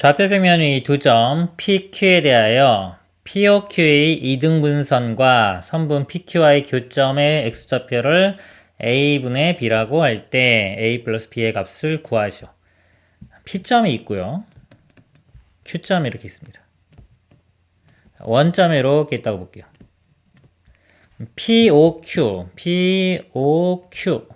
좌표평면의 두점 PQ에 대하여 POQ의 이등분선과 선분 PQ와의 교점의 x좌표를 a분의 b라고 할 때 a 플러스 b의 값을 구하시오. P점이 있고요. Q점이 이렇게 있습니다. 원점이 이렇게 있다고 볼게요. POQ, POQ.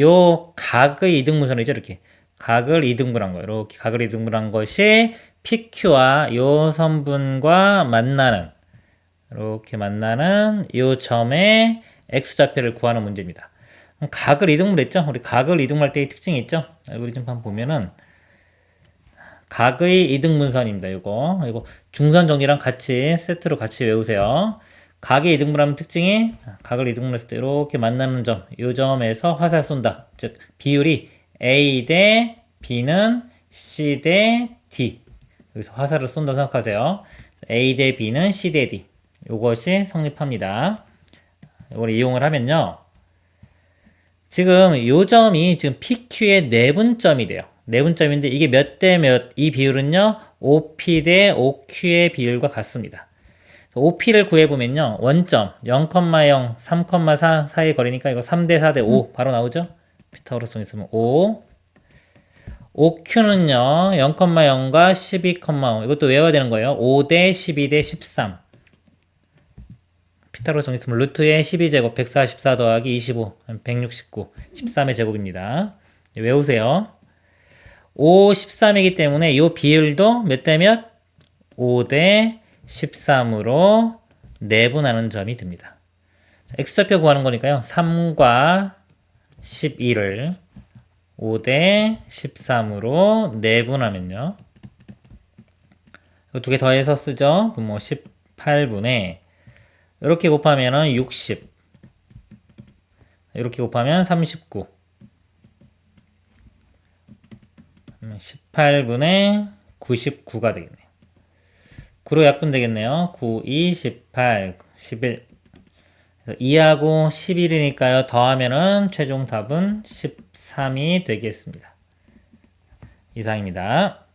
요 각의 이등분선이죠, 이렇게. 각을 이등분한 거. 이렇게 각을 이등분한 것이 PQ와 요 선분과 만나는 이렇게 만나는 요 점의 x좌표를 구하는 문제입니다. 각을 이등분했죠? 우리 각을 이등분할 때의 특징이 있죠? 알고리즘 한번 보면은 각의 이등분선입니다. 이거 이거 중선 정리랑 같이 세트로 같이 외우세요. 각의 이등분하면 특징이 각을 이등분했을 때 이렇게 만나는 점, 이 점에서 화살 쏜다. 즉 비율이 A 대 B는 C 대 D. 여기서 화살을 쏜다 생각하세요. A 대 B는 C 대 D. 이것이 성립합니다. 이걸 이용을 하면요. 지금 이 점이 지금 PQ의 내분점이 돼요. 내분점인데 이게 몇 대 몇, 이 비율은요, OP 대 OQ의 비율과 같습니다. OP를 구해보면요, 원점 0,0, 3,4 사이의 거리니까 이거 3 대 4 대 5 바로 나오죠? 피타고라스 있으면 5. OQ는요, 0,0과 12,5 이것도 외워야 되는 거예요. 5대 12대 13. 피타고라스 있으면 루트의 12제곱 144 더하기 25 169 13의 제곱입니다. 외우세요. 5, 13이기 때문에 이 비율도 몇 대 몇? 5 대 13으로 내분하는 점이 됩니다. x좌표 구하는 거니까요. 3과 12를 5대 13으로 내분하면요. 두 개 더해서 쓰죠. 뭐 18분의 이렇게 곱하면은 60 이렇게 곱하면 39 18분의 99가 되겠네요. 9로 약분 되겠네요. 9, 2, 18, 11. 2하고 11이니까요. 더하면은 최종 답은 13이 되겠습니다. 이상입니다.